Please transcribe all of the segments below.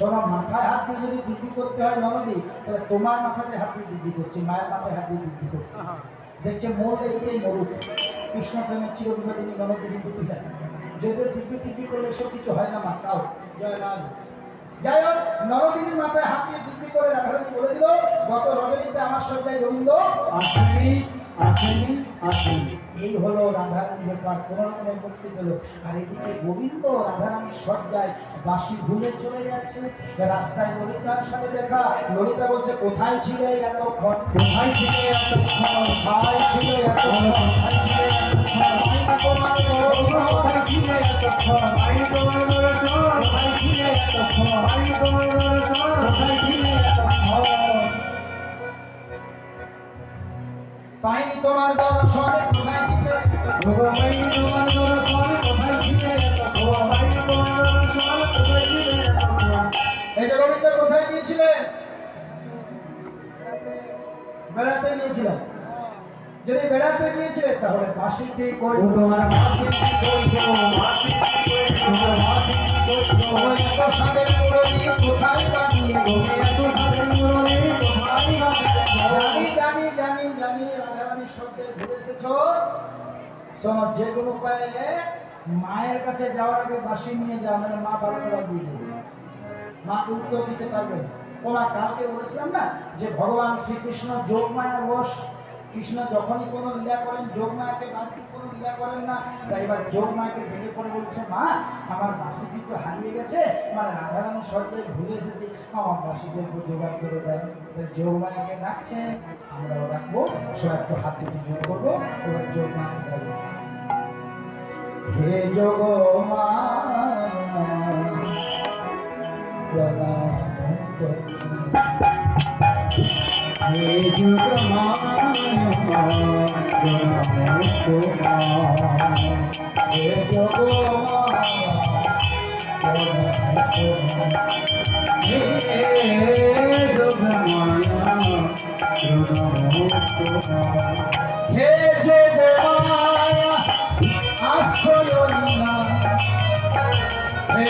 সব মাথায় হাত দিয়ে যদি দিব্যি করতে হয় ননদি তাহলে তোমার মাথাতে হাত দিয়ে করছি, মায়ের মাথায় হাত দিয়ে দেখছে মোর এইটাই মরুক। কৃষ্ণ প্রেমের চিরবিনোদিনী ননদিনী বুদ্ধিটা যদিও দিব্যি টিব্বি করলে এসব কিছু হয় না মা, তাও। জয় লাল। যাই হোক, নরদিনীর মাথায় হাত দিয়ে দিব্যি করে রাধারানী বলে দিল, গত রজনীতে আমার সজ্জায় গোবিন্দ এই হলো রাধারানী ব্যাপার পেল। আর এদিকে গোবিন্দ রাধারানীর বাসি ভুলে চলে যাচ্ছে। রাস্তায় ললিতার সাথে দেখা, ললিতা বলছে, কোথায় ছিলে এতক্ষণ? কোথায় ছিলে এতক্ষণ? কোথায় ছিল এতক্ষণ? কোথায় ছিলে এতক্ষণ? এতক্ষণ? যে গোবিন্দ কোথায় গিয়েছিলেন বেড়াতে গিয়েছিলেন যদি বেড়াতে গিয়েছিলেন তাহলে বাসিটি কই তোমার মাসি কইতো মাসি তোমার মাসি কইতো এত সাদের মুরলি কোথায় বানিয়ে তুমি এত সাদের মুরলি কোথায় জানি জানি জানি জানি রাধারানী শব্দের ঘুরে এসেছ? শোনো যে কোনো উপায়ে মায়ের কাছে যাওয়ার আগে বাসি নিয়ে যাও মানে মা বারো দিয়ে দেবে। মাকে উত্তর দিতে পারবে ওরা কালকে বলেছিলাম না যে ভগবান শ্রীকৃষ্ণ যোগ মায়ার বস। কৃষ্ণ যখনই কোনো লীলা করেন যোগ মায়াকে বাড়তি কোনো লীলা করেন না। তাই এবার যোগ মায়াকে ভেঙে পড়ে বলছে, মা, আমার বাসি কিন্তু হারিয়ে গেছে? মানে রাধারানী সজ্জায় ভুলে এসেছি। আমার বাসিকে জোগাড় করে দেন। তাই যোগ মায়াকে ডাকছে আমরাও ডাকবো সবাই একটু হাত দুটি যোগ করব, এবার যোগ মায়াকে ডাকবো হে যোগ মা প্রণাম করি। হে তোমার হে যোগ মা প্রণাম করি। হে যোগ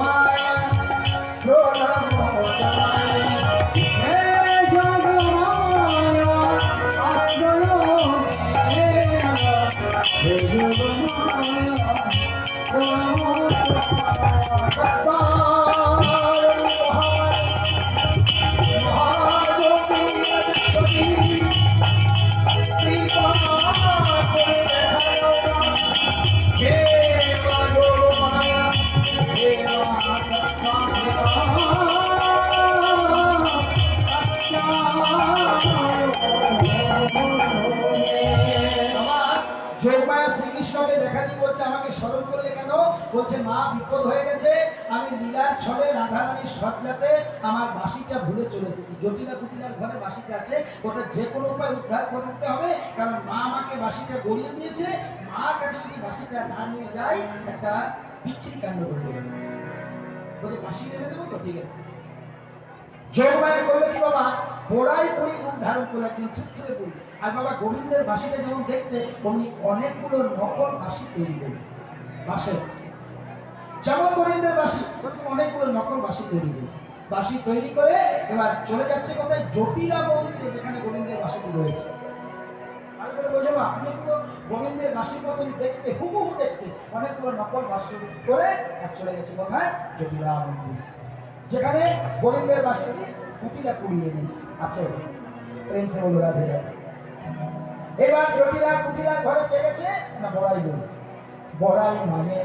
মায়া প্রণাম করলে কেন? বলছে, মা, বিপদ হয়ে গেছে। আমি লীলার ছলে রাধারানীর সজ্জাতে আমার বাসিটা ভুলে চলে এসেছি। জটিলা কুটিলার ঘরে বাসিটা আছে। ওটা যে কোনো উপায় উদ্ধার করে হবে। কারণ মা আমাকে বাসিটা গড়িয়ে দিয়েছে। মার কাছে যদি বাসিটা নিয়ে একটা কাণ্ড করে দেবে। বাসি দেবো তো? ঠিক আছে। করলে কি বাবা? পোড়াই পড়ি রূপ ধারণ একদম পড়ি আর বাবা গোবিন্দের বাসিটা যেমন দেখতে, অমনি অনেকগুলো নকল বাসি তৈরি করে বাসের যেমন গোবিন্দের বাসি অনেকগুলো নকল বাসি তৈরি করে। বাসি তৈরি করে এবার চলে যাচ্ছে কোথায়? জটিলা মন্দিরে যেখানে গোবিন্দের বাসিটি রয়েছে। গোবিন্দের বাসির মতন দেখতে, হুবহু দেখতে অনেকগুলো নকল বাসি করে আর চলে গেছে কোথায়? জটিলা মন্দির যেখানে গোবিন্দের বাসিটি কুটিলা কুড়িয়ে নিয়েছে। আছে প্রেম সে বলো রাধে রাধে। এবার জটিলা কুটিলা ঘরে কে গেছে? না বড়াই বল বড়াই মানে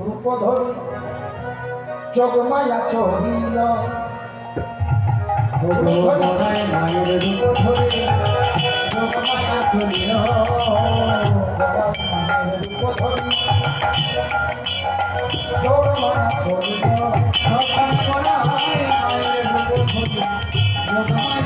রূপ ধরি জগমায়া চহিল মায়ের রূপ ধরে চহিল জগমায়া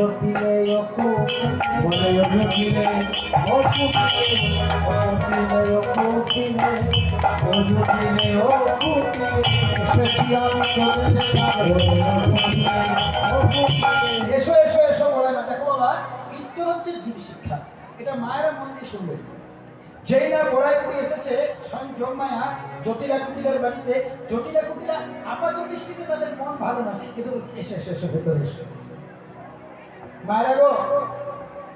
অযোধ্যিলে অকু বলে অযোধ্যিলে অকু অযোধ্যিলে অকু কিনে এসেছি আমি চলে এসো এসো এসো বলে না দেখো হচ্ছে জীব শিক্ষা। এটা মায়েরা মন দিয়ে শুনবে। যেই না বড়াই করে এসেছে, স্বয়ং যোগমায়া জটিলা কুটিলার বাড়িতে জটিলা কুটিলা আপাত দৃষ্টিতে তাদের মন ভালো না। কিন্তু এসো এসো এসো, ভেতরে এসো। মায়েরা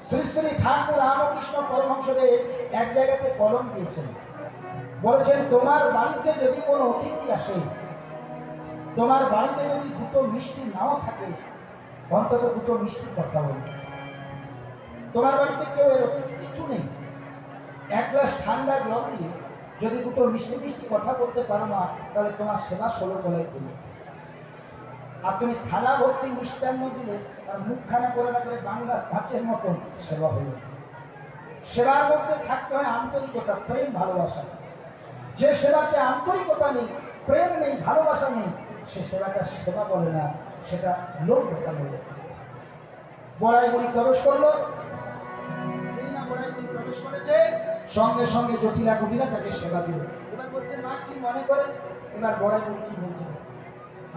শ্রী শ্রী ঠাকুর রামকৃষ্ণ পরমহংসদেব এক জায়গাতে কলম দিয়েছেন। বলেছেন, তোমার বাড়িতে যদি কোনো অতিথি আসে, তোমার বাড়িতে যদি দুটো মিষ্টি নাও থাকে, অন্তত দুটো মিষ্টি কথা বলবে তোমার বাড়িতে কেউ এলো কিছু নেই। এক গ্লাস ঠান্ডা জল দিয়ে যদি দুটো মিষ্টি মিষ্টি কথা বলতে পারো না তাহলে তোমার সেবা ষোলো তলায় দিলে আর তুমি থালা ভর্তি মিষ্টান্ন দিলে আর মুখখানা করে না করে বাংলা ধাঁচের মতন সেবা হলো। সেবার মধ্যে থাকতে হয় আন্তরিকতা, প্রেম, ভালোবাসা। যে সেবাতে আন্তরিকতা নেই, প্রেম নেই, ভালোবাসা নেই, সে সেবাটা সেবা বলে না, সেটা লোক দেখা বলে। বড়াই বুড়ি প্রবেশ করল। প্রবেশ করেছে, সঙ্গে সঙ্গে জটিলা কুটিলা তাকে সেবা দিল। এবার বলছে, মা কি মনে করে? এবার বড়াই বুড়ি কি বলছে?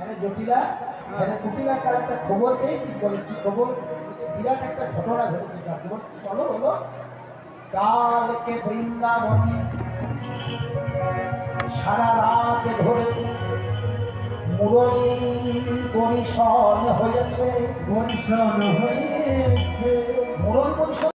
আরে জটিলা আরে কুটিলা কার একটা খবর পেয়েছিস? বলে কি খবর? বিরাট একটা ঘটনা ঘটেছে বল চলো বলো। কালকে বৃন্দাবনে সারা রাত ধরে মুরলী পরিসন হয়েছে। বর্ষণ হয়েছে। মুরলী পরিসন